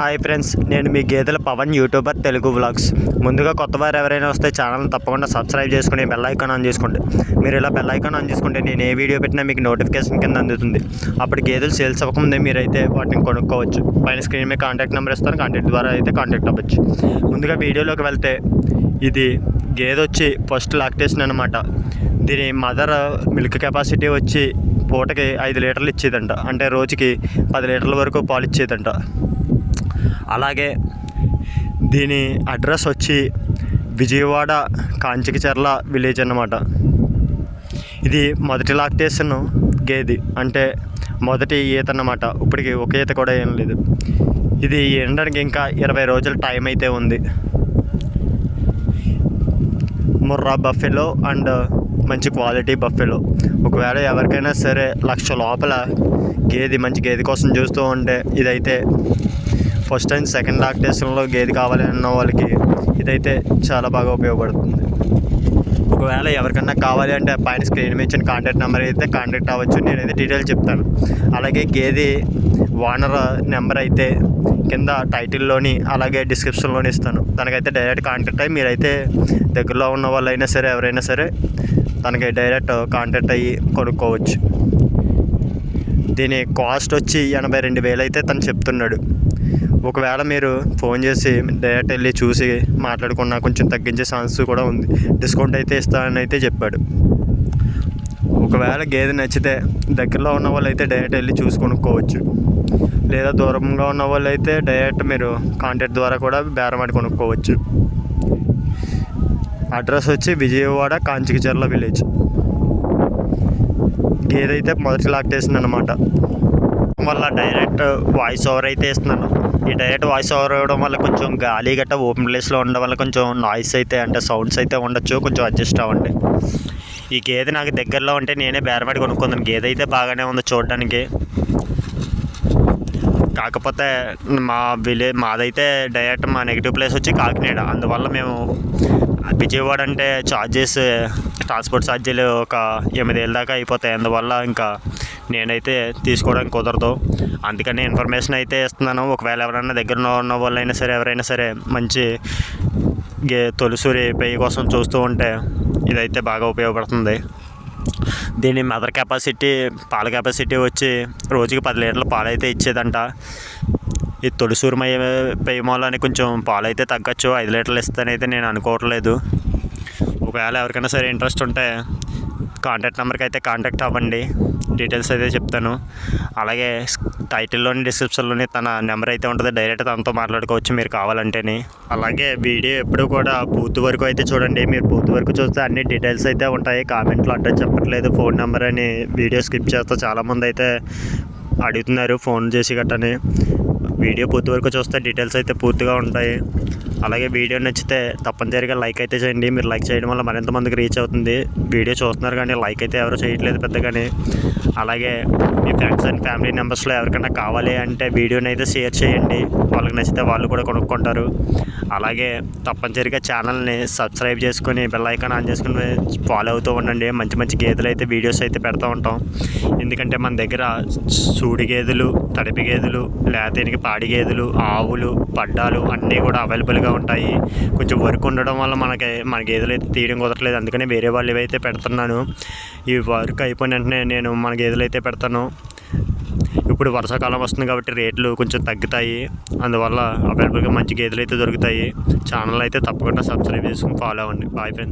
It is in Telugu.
హాయ్ ఫ్రెండ్స్ నేను మీ గేదెల పవన్ యూట్యూబర్ తెలుగు వ్లాగ్స్. ముందుగా కొత్త వారు ఎవరైనా వస్తే ఛానల్ని తప్పకుండా సబ్స్క్రైబ్ చేసుకుని బెల్ ఐకాన్ ఆన్ చేసుకోండి. మీరు ఇలా బెల్ ఐకాన్ ఆన్ చేసుకుంటే నేను ఏ వీడియో పెట్టినా మీకు నోటిఫికేషన్ కింద అందుతుంది. అప్పుడు గేదెలు సేల్స్ అవ్వకముందే మీరైతే వాటిని కొనుక్కోవచ్చు. పైన స్క్రీన్ మీద కాంటాక్ట్ నెంబర్ ఇస్తాను కాంటాక్ట్ ద్వారా అయితే కాంటాక్ట్ అవ్వచ్చు. ముందుగా వీడియోలోకి వెళ్తే ఇది గేదె వచ్చి ఫస్ట్ లాక్టేషన్ అనమాట దీని మదర్ మిల్క్ కెపాసిటీ వచ్చి పూటకి ఐదు లీటర్లు ఇచ్చేదంట. అంటే రోజుకి పది లీటర్ల వరకు పాలు ఇచ్చేదంట. అలాగే దీని అడ్రస్ వచ్చి విజయవాడ కాంచికచర్ల విలేజ్ అన్నమాట. ఇది మొదటి లాక్టేషన్ గేది. అంటే మొదటి ఈత అన్నమాట. ఇప్పటికి ఒక ఈత కూడా ఏం లేదు. ఇది ఎండడానికి ఇంకా ఇరవై రోజుల టైం అయితే ఉంది. ముర్రా బఫెలో అండ్ మంచి క్వాలిటీ బఫెలో. ఒకవేళ ఎవరికైనా సరే లక్ష లోపల గేది మంచి గేది కోసం చూస్తూ ఉంటే ఇదైతే ఫస్ట్ అండ్ సెకండ్ లాక్టేషన్లో గేది కావాలి అన్న వాళ్ళకి ఇదైతే చాలా బాగా ఉపయోగపడుతుంది. ఒకవేళ ఎవరికన్నా కావాలి అంటే పైన స్క్రీన్ మీద ఇచ్చిన కాంటాక్ట్ నెంబర్ అయితే కాంటాక్ట్ అవ్వచ్చు. నేనైతే డీటెయిల్స్ చెప్తాను. అలాగే గేది ఓనర్ నెంబర్ అయితే కింద టైటిల్లోని అలాగే డిస్క్రిప్షన్లోని ఇస్తాను. తనకైతే డైరెక్ట్ కాంటాక్ట్ అయ్యి మీరైతే దగ్గరలో ఉన్న వాళ్ళైనా సరే ఎవరైనా సరే తనకి డైరెక్ట్ కాంటాక్ట్ అయ్యి కొనుక్కోవచ్చు. దీని కాస్ట్ వచ్చి ఎనభై రెండు వేలు అయితే తను చెప్తున్నాడు. ఒకవేళ మీరు ఫోన్ చేసి డైరెక్ట్ వెళ్ళి చూసి మాట్లాడుకున్నా కొంచెం తగ్గించే ఛాన్స్ కూడా ఉంది. డిస్కౌంట్ అయితే ఇస్తానని అయితే చెప్పాడు. ఒకవేళ గేదె నచ్చితే దగ్గరలో ఉన్న వాళ్ళు అయితే డైరెక్ట్ వెళ్ళి చూసి కొనుక్కోవచ్చు. లేదా దూరంగా ఉన్న వాళ్ళు అయితే డైరెక్ట్ మీరు కాంటాక్ట్ ద్వారా కూడా బేరమాడి కొనుక్కోవచ్చు. అడ్రస్ వచ్చి విజయవాడ కాంచికిచర్ల విలేజ్. గేదె అయితే మొదటి లాక్టేషన్ అనమాట వల్ల డైరెక్ట్ వాయిస్ ఓవర్ అయితే ఇస్తున్నాను. ఈ డైరెక్ట్ వాయిస్ ఓవర్ ఇవ్వడం వల్ల కొంచెం గాలి గట్ట ఓపెన్ ప్లేస్లో ఉండడం వల్ల కొంచెం నాయిస్ అయితే అంటే సౌండ్స్ అయితే ఉండొచ్చు కొంచెం అడ్జస్ట్ అవ్వండి. ఈ గేదె నాకు దగ్గరలో ఉంటే నేనే బేరమాడి కొనుక్కుందాను గేదె అయితే బాగానే ఉంది చూడడానికి. కాకపోతే మా విలేజ్ మాదైతే డైరెక్ట్ మా నెగిటివ్ ప్లేస్ వచ్చి కాకినాడ. అందువల్ల మేము విజయవాడ అంటే ఛార్జెస్ ట్రాన్స్పోర్ట్ ఛార్జీలు ఒక ఎనిమిది ఏళ్ళ దాకా అయిపోతాయి. అందువల్ల ఇంకా నేనైతే తీసుకోవడానికి కుదరదు. అందుకని ఇన్ఫర్మేషన్ అయితే ఇస్తున్నాను. ఒకవేళ ఎవరైనా దగ్గర ఉన్న వాళ్ళైనా సరే ఎవరైనా సరే మంచి గే తొలిసూరి పెయ్యి కోసం చూస్తూ ఉంటే ఇదైతే బాగా ఉపయోగపడుతుంది. దీని మదర్ కెపాసిటీ పాల కెపాసిటీ వచ్చి రోజుకి పది లీటర్ల పాలైతే ఇచ్చేదంట. ఈ తొలిసూరు మయ పేయమోలని కొంచెం పాలైతే తగ్గచ్చు. ఐదు లీటర్లు ఇస్తానైతే నేను అనుకోవట్లేదు. ఒకవేళ ఎవరికైనా సరే ఇంట్రెస్ట్ ఉంటే కాంటాక్ట్ నెంబర్కి అయితే కాంటాక్ట్ అవ్వండి. డీటెయిల్స్ అయితే చెప్తాను. అలాగే టైటిల్లోని డిస్క్రిప్షన్లోని తన నెంబర్ అయితే ఉంటుంది. డైరెక్ట్ తనతో మాట్లాడుకోవచ్చు మీరు కావాలంటేనే. అలాగే వీడియో ఎప్పుడు కూడా పూర్తి వరకు అయితే చూడండి. మీరు పూర్తి వరకు చూస్తే అన్ని డీటెయిల్స్ అయితే ఉంటాయి. కామెంట్లో అడ్రస్ చెప్పట్లేదు. ఫోన్ నెంబర్ అని వీడియో స్కిప్ చేస్తే చాలామంది అయితే అడుగుతున్నారు ఫోన్ చేసి గట్టని. వీడియో పూర్తి వరకు చూస్తే డీటెయిల్స్ అయితే పూర్తిగా ఉంటాయి. అలాగే వీడియో నచ్చితే తప్పనిసరిగా లైక్ అయితే చేయండి. మీరు లైక్ చేయడం వల్ల మరింత మందికి రీచ్ అవుతుంది. వీడియో చూస్తున్నారు కానీ లైక్ అయితే ఎవరు చేయట్లేదు పెద్దగాని అలాగే మీ ఫ్రెండ్స్ అండ్ ఫ్యామిలీ మెంబర్స్లో ఎవరికైనా కావాలి అంటే వీడియోని అయితే షేర్ చేయండి. వాళ్ళకి నచ్చితే వాళ్ళు కూడా కొనుక్కుంటారు. అలాగే తప్పనిసరిగా ఛానల్ని సబ్స్క్రైబ్ చేసుకొని బెల్లైకాన్ ఆన్ చేసుకుని ఫాలో అవుతూ ఉండండి. మంచి మంచి గేదెలు అయితే వీడియోస్ అయితే పెడతా ఉంటాం. ఎందుకంటే మన దగ్గర సూడి గేదెలు తడిపి గేదెలు లేతేనికి పాడి గేదెలు ఆవులు పడ్డాలు అన్నీ కూడా అవైలబుల్గా ఉంటాయి. కొంచెం వర్క్ ఉండడం వల్ల మనకి మన గేదెలు అయితే తీయడం కుదరట్లేదు. అందుకని వేరే వాళ్ళు ఇవైతే పెడుతున్నాను. ఈ వర్క్ అయిపోయిన వెంటనే నేను మన గేదెలు అయితే పెడతాను. ఇప్పుడు వర్షాకాలం వస్తుంది కాబట్టి రేట్లు కొంచెం తగ్గుతాయి. అందువల్ల అవైలబుల్గా మంచి గేదెలు అయితే దొరుకుతాయి. ఛానల్ అయితే తప్పకుండా సబ్స్క్రైబ్ చేసుకుని ఫాలో అవ్వండి. Bye friends.